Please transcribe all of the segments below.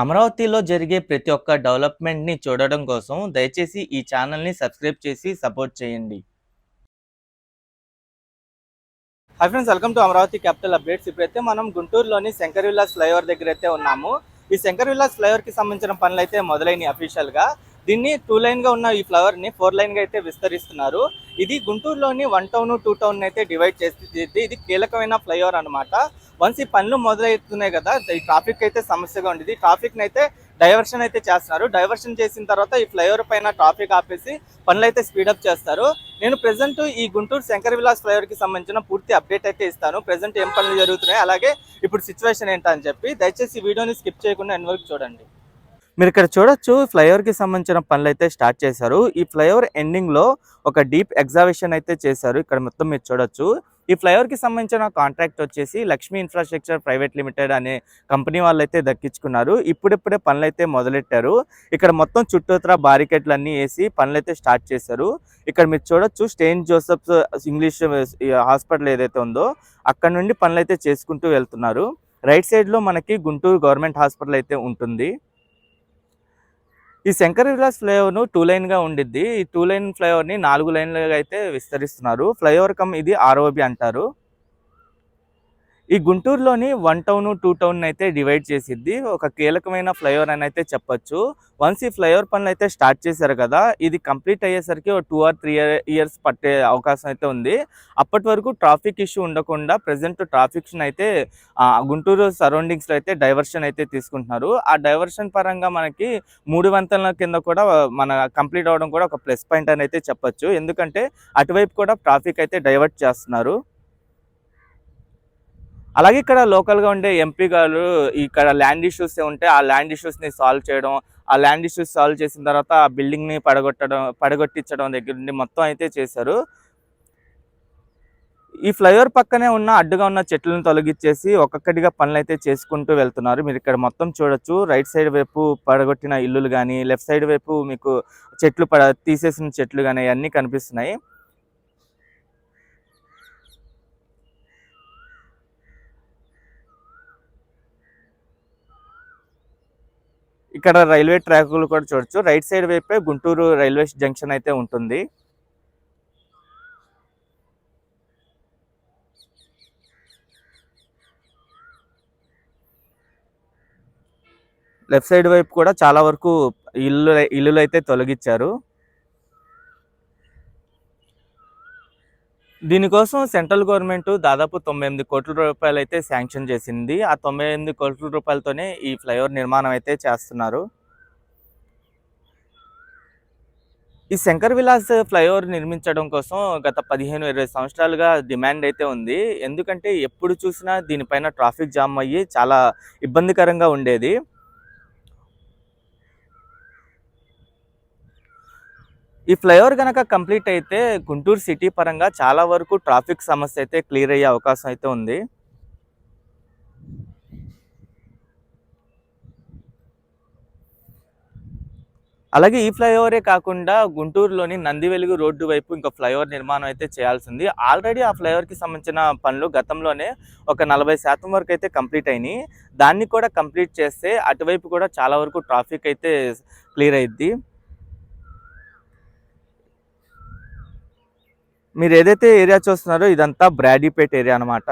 అమరావతిలో జరిగే ప్రతి ఒక్క డెవలప్మెంట్‌ని చూడడం కోసం దయచేసి ఈ ఛానల్‌ని సబ్స్క్రైబ్ చేసి సపోర్ట్ చేయండి. Hi friends welcome to Amaravati capital updates ఇప్పుడైతే మనం గుంటూరులోని శంకర్ విల్లాస్ ఫ్లైఓవర్ దగ్గర అయితే ఉన్నాము. ఈ శంకర్ విల్లాస్ ఫ్లైఓవర్కి సంబంధించిన పనులు అయితే మొదలైనవి అఫీషియల్గా దీన్ని టూ లైన్గా ఉన్న ఈ ఫ్లవర్ని ఫోర్ లైన్గా అయితే విస్తరిస్తున్నారు. ఇది గుంటూరులోని వన్ టౌన్ టూ టౌన్ అయితే డివైడ్ చేసి ఇది కీలకమైన ఫ్లైఓవర్ అన్నమాట. వన్స్ ఈ పనులు మొదలవుతున్నాయి కదా ఈ ట్రాఫిక్ అయితే సమస్యగా ఉండేది. ట్రాఫిక్ అయితే డైవర్షన్ అయితే చేస్తున్నారు. డైవర్షన్ చేసిన తర్వాత ఈ ఫ్లైఓవర్ పైన ట్రాఫిక్ ఆపేసి పనులు అయితే స్పీడప్ చేస్తారు. నేను ప్రెసెంట్ ఈ గుంటూరు శంకర్ విలాస్ ఫ్లైఓవర్కి సంబంధించిన పూర్తి అప్డేట్ అయితే ఇస్తాను. ప్రెసెంట్ ఏం పనులు జరుగుతున్నాయి అలాగే ఇప్పుడు సిచ్యువేషన్ ఏంటని చెప్పి దయచేసి వీడియోని స్కిప్ చేయకుండా ఎన్ వరకు చూడండి. మీరు ఇక్కడ చూడొచ్చు ఫ్లైఓవర్కి సంబంధించిన పనులు అయితే స్టార్ట్ చేశారు. ఈ ఫ్లైఓవర్ ఎండింగ్లో ఒక డీప్ ఎగ్జాబిషన్ అయితే చేశారు. ఇక్కడ మొత్తం మీరు చూడొచ్చు. ఈ ఫ్లైఓవర్కి సంబంధించిన కాంట్రాక్ట్ వచ్చేసి లక్ష్మీ ఇన్ఫ్రాస్ట్రక్చర్ ప్రైవేట్ లిమిటెడ్ అనే కంపెనీ వాళ్ళు అయితే దక్కించుకున్నారు. ఇప్పుడిప్పుడే పనులైతే మొదలెట్టారు. ఇక్కడ మొత్తం చుట్టూతర బారికెట్లు అన్ని వేసి పనులైతే స్టార్ట్ చేశారు. ఇక్కడ మీరు చూడొచ్చు స్టెయిన్ జోసెఫ్స్ ఇంగ్లీష్ హాస్పిటల్ ఏదైతే ఉందో అక్కడ నుండి పనులు అయితే చేసుకుంటూ వెళ్తున్నారు. రైట్ సైడ్లో మనకి గుంటూరు గవర్నమెంట్ హాస్పిటల్ అయితే ఉంటుంది. ఈ శంకర్ విలాస్ ఫ్లైఓవర్ను టూ లైన్గా ఉండిద్ది. ఈ టూ లైన్ ఫ్లైఓవర్ని నాలుగు లైన్లుగా అయితే విస్తరిస్తున్నారు. ఫ్లైఓవర్ కమ్ ఇది ఆర్ఓబి అంటారు. ఈ గుంటూరులోని వన్ టౌన్ టూ టౌన్ అయితే డివైడ్ చేసిద్ది. ఒక కీలకమైన ఫ్లైఓవర్ అని అయితే చెప్పొచ్చు. వన్స్ ఈ ఫ్లైఓవర్ పనులు అయితే స్టార్ట్ చేశారు కదా ఇది కంప్లీట్ అయ్యేసరికి ఒక టూ ఆర్ త్రీ ఇయర్స్ పట్టే అవకాశం అయితే ఉంది. అప్పటి వరకు ట్రాఫిక్ ఇష్యూ ఉండకుండా ప్రజెంట్ ట్రాఫిక్ అయితే గుంటూరు సరౌండింగ్స్లో అయితే డైవర్షన్ అయితే తీసుకుంటున్నారు. ఆ డైవర్షన్ పరంగా మనకి మూడు వంతల కింద కూడా మన కంప్లీట్ అవ్వడం కూడా ఒక ప్లస్ పాయింట్ అని అయితే చెప్పొచ్చు. ఎందుకంటే అటువైపు కూడా ట్రాఫిక్ అయితే డైవర్ట్ చేస్తున్నారు. అలాగే ఇక్కడ లోకల్గా ఉండే ఎంపీ గారు ఇక్కడ ల్యాండ్ ఇష్యూస్ ఉంటే ఆ ల్యాండ్ ఇష్యూస్ని సాల్వ్ చేయడం ఆ ల్యాండ్ ఇష్యూస్ సాల్వ్ చేసిన తర్వాత ఆ బిల్డింగ్ని పడగొట్టడం పడగొట్టించడం దగ్గర నుండి మొత్తం అయితే చేశారు. ఈ ఫ్లైఓవర్ పక్కనే ఉన్న అడ్డుగా ఉన్న చెట్లను తొలగించేసి ఒక్కొక్కటిగా పనులు అయితే చేసుకుంటూ వెళ్తున్నారు. మీరు ఇక్కడ మొత్తం చూడొచ్చు. రైట్ సైడ్ వైపు పడగొట్టిన ఇల్లులు కానీ లెఫ్ట్ సైడ్ వైపు మీకు చెట్లు పడ తీసేసిన చెట్లు కానీ అన్నీ కనిపిస్తున్నాయి. ఇక్కడ రైల్వే ట్రాకులు కూడా చూడొచ్చు. రైట్ సైడ్ వైపే గుంటూరు రైల్వే జంక్షన్ అయితే ఉంటుంది. లెఫ్ట్ సైడ్ వైపు కూడా చాలా వరకు ఇల్లు ఇల్లులు అయితే తొలగించారు. దీనికోసం సెంట్రల్ గవర్నమెంట్ దాదాపు తొంభై ఎనిమిది కోట్ల రూపాయలు అయితే శాంక్షన్ చేసింది. ఆ తొంభై ఎనిమిది కోట్ల రూపాయలతోనే ఈ ఫ్లైఓవర్ నిర్మాణం అయితే చేస్తున్నారు. ఈ శంకర్ విలాస్ ఫ్లైఓవర్ నిర్మించడం కోసం గత పదిహేను ఇరవై సంవత్సరాలుగా డిమాండ్ అయితే ఉంది. ఎందుకంటే ఎప్పుడు చూసినా దీనిపైన ట్రాఫిక్ జామ్ అయ్యి చాలా ఇబ్బందికరంగా ఉండేది. ఈ ఫ్లైఓవర్ కనుక కంప్లీట్ అయితే గుంటూరు సిటీ పరంగా చాలా వరకు ట్రాఫిక్ సమస్య అయితే క్లియర్ అయ్యే అవకాశం అయితే ఉంది. అలాగే ఈ ఫ్లైఓవరే కాకుండా గుంటూరులోని నందివెలుగు రోడ్డు వైపు ఇంకా ఫ్లైఓవర్ నిర్మాణం అయితే చేయాల్సింది. ఆల్రెడీ ఆ ఫ్లైఓవర్కి సంబంధించిన పనులు గతంలోనే ఒక నలభై శాతం వరకు అయితే కంప్లీట్ అయినాయి. దాన్ని కూడా కంప్లీట్ చేస్తే అటువైపు కూడా చాలా వరకు ట్రాఫిక్ అయితే క్లియర్ అయింది మీరు ఏదైతే ఏరియా చూస్తున్నారో ఇదంతా బ్రాడీపేట్ ఏరియా అనమాట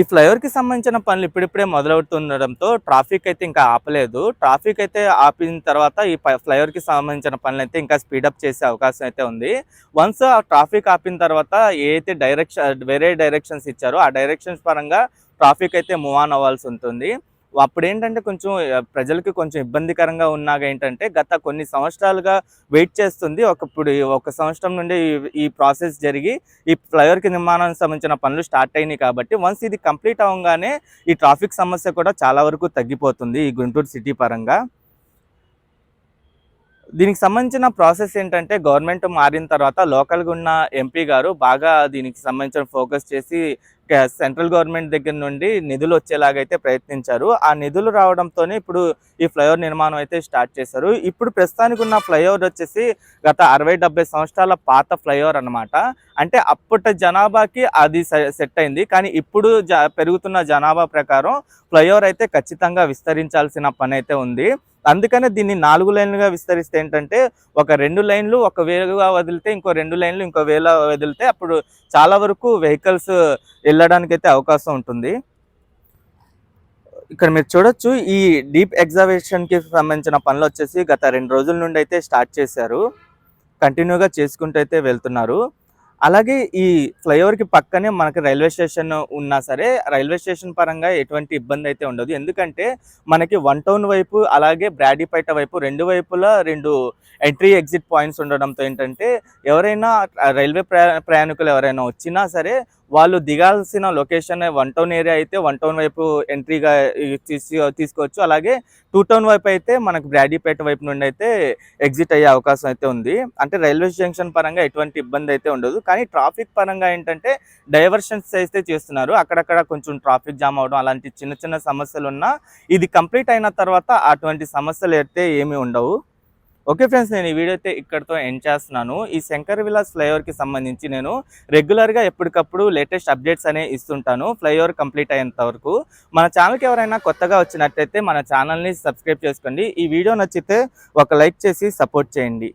ఈ ఫ్లైఓవర్కి సంబంధించిన పనులు ఇప్పుడిప్పుడే మొదలవుతుండడంతో ట్రాఫిక్ అయితే ఇంకా ఆపలేదు. ట్రాఫిక్ అయితే ఆపిన తర్వాత ఈ ఫ్లైఓవర్కి సంబంధించిన పనులు అయితే ఇంకా స్పీడప్ చేసే అవకాశం అయితే ఉంది. వన్స్ ఆ ట్రాఫిక్ ఆపిన తర్వాత ఏదైతే డైరెక్షన్ వేరే డైరెక్షన్స్ ఇచ్చారో ఆ డైరెక్షన్స్ పరంగా ట్రాఫిక్ అయితే మూవ్ ఆన్ అవ్వాల్సి ఉంటుంది. అప్పుడు ఏంటంటే కొంచెం ప్రజలకి కొంచెం ఇబ్బందికరంగా ఉన్నాగా ఏంటంటే గత కొన్ని సంవత్సరాలుగా వెయిట్ చేస్తుంది. ఒకప్పుడు ఒక సంవత్సరం నుండి ఈ- ప్రాసెస్ జరిగి ఈ ఫ్లైఓవర్కి నిర్మాణానికి సంబంధించిన పనులు స్టార్ట్ అయినాయి కాబట్టి వన్స్ ఇది కంప్లీట్ అవ్వగానే ఈ ట్రాఫిక్ సమస్య కూడా చాలా వరకు తగ్గిపోతుంది ఈ గుంటూరు సిటీ పరంగా. దీనికి సంబంధించిన ప్రాసెస్ ఏంటంటే గవర్నమెంట్ మారిన తర్వాత లోకల్గా ఉన్న ఎంపీ గారు బాగా దీనికి సంబంధించిన ఫోకస్ చేసి సెంట్రల్ గవర్నమెంట్ దగ్గర నుండి నిధులు వచ్చేలాగైతే ప్రయత్నించారు. ఆ నిధులు రావడంతోనే ఇప్పుడు ఈ ఫ్లైఓవర్ నిర్మాణం అయితే స్టార్ట్ చేశారు. ఇప్పుడు ప్రస్తుతానికి ఉన్న ఫ్లైఓవర్ వచ్చేసి గత అరవై డెబ్బై సంవత్సరాల పాత ఫ్లైఓవర్ అనమాట అంటే అప్పటి జనాభాకి అది సెట్ అయింది. కానీ ఇప్పుడు జ పెరుగుతున్న జనాభా ప్రకారం ఫ్లైఓవర్ అయితే ఖచ్చితంగా విస్తరించాల్సిన పని అయితే ఉంది. అందుకనే దీన్ని నాలుగు లైన్లుగా విస్తరిస్తే ఏంటంటే ఒక రెండు లైన్లు ఒక వేలుగా వదిలితే ఇంకో రెండు లైన్లు ఇంకో వేల వదిలితే అప్పుడు చాలా వరకు వెహికల్స్ వెళ్ళడానికి అయితే అవకాశం ఉంటుంది. ఇక్కడ మీరు చూడొచ్చు ఈ డీప్ ఎగ్జావేషన్ సంబంధించిన పనులు వచ్చేసి గత రెండు రోజుల నుండి అయితే స్టార్ట్ చేశారు. కంటిన్యూగా చేసుకుంటూ అయితే వెళ్తున్నారు. అలాగే ఈ ఫ్లైఓవర్కి పక్కనే మనకి రైల్వే స్టేషన్ ఉన్నా సరే రైల్వే స్టేషన్ పరంగా ఎటువంటి ఇబ్బంది అయితే ఉండదు. ఎందుకంటే మనకి వన్ టౌన్ వైపు అలాగే బ్రాడీపేట వైపు రెండు వైపులా రెండు ఎంట్రీ ఎగ్జిట్ పాయింట్స్ ఉండడంతో ఏంటంటే ఎవరైనా రైల్వే ప్రయా ప్రయాణికులు ఎవరైనా వచ్చినా సరే వాళ్ళు దిగాల్సిన లొకేషన్ వన్ టౌన్ ఏరియా అయితే వన్ టౌన్ వైపు ఎంట్రీగా తీసి తీసుకోవచ్చు. అలాగే టూ టౌన్ వైపు అయితే మనకు బ్రాడీపేట వైపు నుండి అయితే ఎగ్జిట్ అయ్యే అవకాశం అయితే ఉంది. అంటే రైల్వే జంక్షన్ పరంగా ఎటువంటి ఇబ్బంది అయితే ఉండదు. కానీ ట్రాఫిక్ పరంగా ఏంటంటే డైవర్షన్స్ అయితే చేస్తున్నారు. అక్కడక్కడ కొంచెం ట్రాఫిక్ జామ్ అవడం అలాంటి చిన్న చిన్న సమస్యలు ఉన్నా ఇది కంప్లీట్ అయిన తర్వాత అటువంటి సమస్యలు అయితే ఏమీ ఉండవు. ఓకే ఫ్రెండ్స్ నేను ఈ వీడియో అయితే ఇక్కడతో ఎండ్ చేస్తున్నాను. ఈ శంకర్ విలాస్ ఫ్లైఓవర్కి సంబంధించి నేను రెగ్యులర్గా ఎప్పటికప్పుడు లేటెస్ట్ అప్డేట్స్ అనే ఇస్తుంటాను ఫ్లైఓవర్ కంప్లీట్ అయ్యేంత వరకు. మన ఛానల్కి ఎవరైనా కొత్తగా వచ్చినట్టయితే మన ఛానల్ని సబ్స్క్రైబ్ చేసుకోండి. ఈ వీడియో నచ్చితే ఒక లైక్ చేసి సపోర్ట్ చేయండి.